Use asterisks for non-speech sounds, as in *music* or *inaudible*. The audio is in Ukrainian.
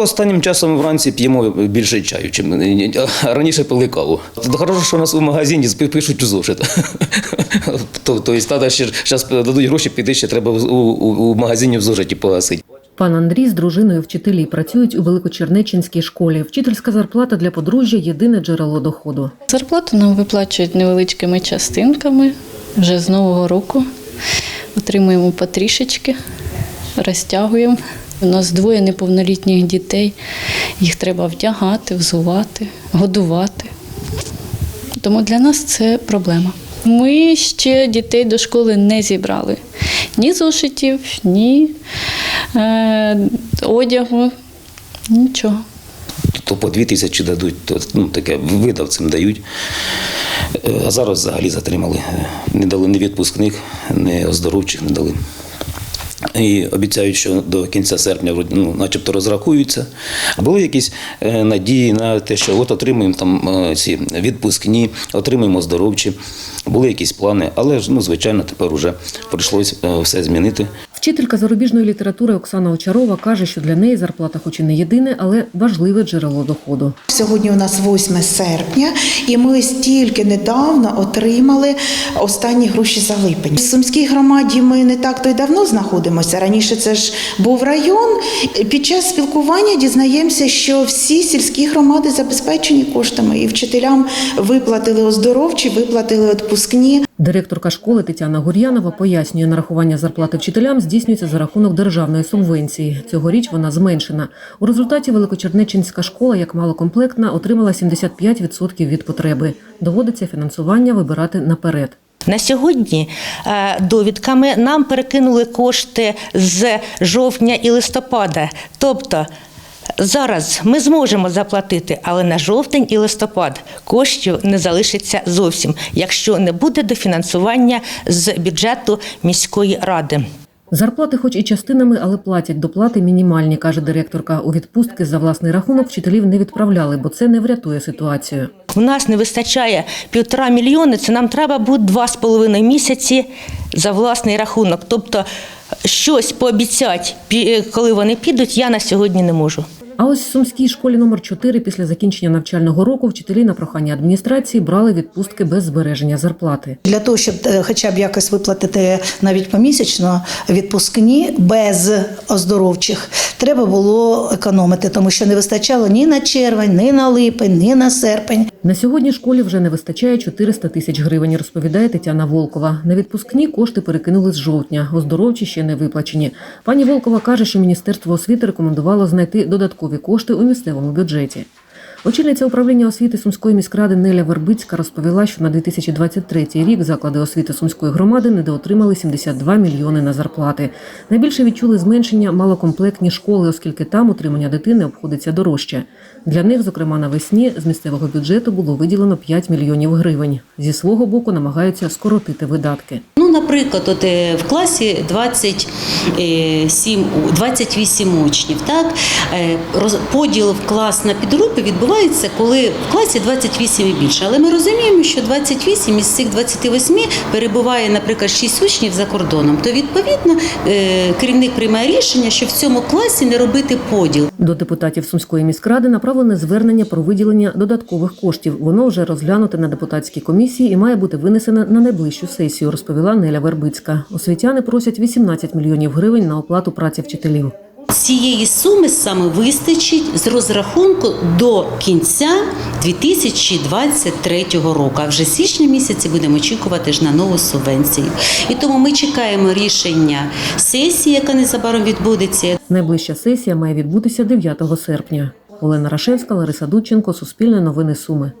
Останнім часом вранці п'ємо більше чаю, чим а раніше пили каву. Хорошо, що у нас у магазині пишуть у зошит. *laughs* Тобто треба ще зараз дадуть гроші, піди ще треба у магазині в зошиті погасити. Пан Андрій з дружиною вчителі працюють у Великочернеченській школі. Вчительська зарплата для подружжя єдине джерело доходу. Зарплату нам виплачують невеличкими частинками вже з Нового року. Отримуємо потрішечки, розтягуємо. У нас двоє неповнолітніх дітей. Їх треба вдягати, взувати, годувати. Тому для нас це проблема. Ми ще дітей до школи не зібрали. Ні зошитів, ні е, одягу, нічого. То по дві тисячі дадуть, то ну, таке видавцям дають. Е, А зараз взагалі затримали. Не дали ні відпускних, ні оздоровчих не дали. І обіцяють, що до кінця серпня ну, начебто розрахуються. Були якісь е, надії на те, що от отримуємо там е, ці відпускні, отримуємо здоровчі, Були якісь плани, але ну, звичайно тепер вже прийшлось е, все змінити. Вчителька зарубіжної літератури Оксана Очарова каже, що для неї зарплата, хоч і не єдине, але важливе джерело доходу. Сьогодні у нас 8 серпня, і ми стільки недавно отримали останні гроші за липень. В Сумській громаді ми не так то й давно знаходимося. Раніше це ж був район. Під час спілкування дізнаємося, що всі сільські громади забезпечені коштами, і вчителям виплатили оздоровчі, виплатили відпускні. Директорка школи Тетяна Гур'янова пояснює, нарахування зарплати вчителям здійснюється за рахунок державної субвенції. Цьогоріч вона зменшена. У результаті Великочернеченська школа, як малокомплектна, отримала 75% від потреби. Доводиться фінансування вибирати наперед. На сьогодні е, довідками нам перекинули кошти з жовтня і листопада. Тобто зараз ми зможемо заплатити, але на жовтень і листопад коштів не залишиться зовсім, якщо не буде дофінансування з бюджету міської ради. Зарплати, хоч і частинами, але платять доплати мінімальні, каже директорка. У відпустки за власний рахунок вчителів не відправляли, бо це не врятує ситуацію. У нас не вистачає півтора мільйони, це нам треба буде два з половиною місяці за власний рахунок. Тобто щось пообіцяти, пі- коли вони підуть, я на сьогодні не можу. А ось в сумській школі номер 4 після закінчення навчального року вчителі на прохання адміністрації брали відпустки без збереження зарплати. Для того, щоб е, хоча б якось виплатити навіть помісячно відпускні без оздоровчих, треба було економити, тому що не вистачало ні на червень, ні на липень, ні на серпень. На сьогодні школі вже не вистачає 400 тисяч гривень, розповідає Тетяна Волкова. На відпускні кошти перекинули з жовтня, оздоровчі ще не виплачені. Пані Волкова каже, що Міністерство освіти рекомендувало знайти додаткові кошти у місцевому бюджеті. Очільниця управління освіти Сумської міськради Неля Вербицька розповіла, що на 2023 рік заклади освіти Сумської громади недоотримали 72 мільйони на зарплати. Найбільше відчули зменшення малокомплектні школи, оскільки там утримання дитини обходиться дорожче. Для них, зокрема, навесні з місцевого бюджету було виділено 5 мільйонів гривень. Зі свого боку намагаються скоротити видатки. Ну, наприклад, от е, в класі 27, 28 учнів. Так? Е, Поділ в клас на підгрупи відбувається, коли в класі 28 і більше. Але ми розуміємо, що 28 із цих 28 перебуває, наприклад, 6 учнів за кордоном. То, відповідно, е, керівник приймає рішення, що в цьому класі не робити поділ. До депутатів Сумської міськради направлене звернення про виділення додаткових коштів. Воно вже розглянуте на депутатській комісії і має бути винесене на найближчу сесію, розповіла Неля Вербицька. Освітяни просять 18 мільйонів гривень на оплату праці вчителів. Цієї суми саме вистачить з розрахунку до кінця 2023 року. А вже січня місяці будемо очікувати ж на нову субвенцію. І тому ми чекаємо рішення сесії, яка незабаром відбудеться. Найближча сесія має відбутися 9 серпня. Олена Рашевська, Лариса Дудченко, Суспільне новини Суми.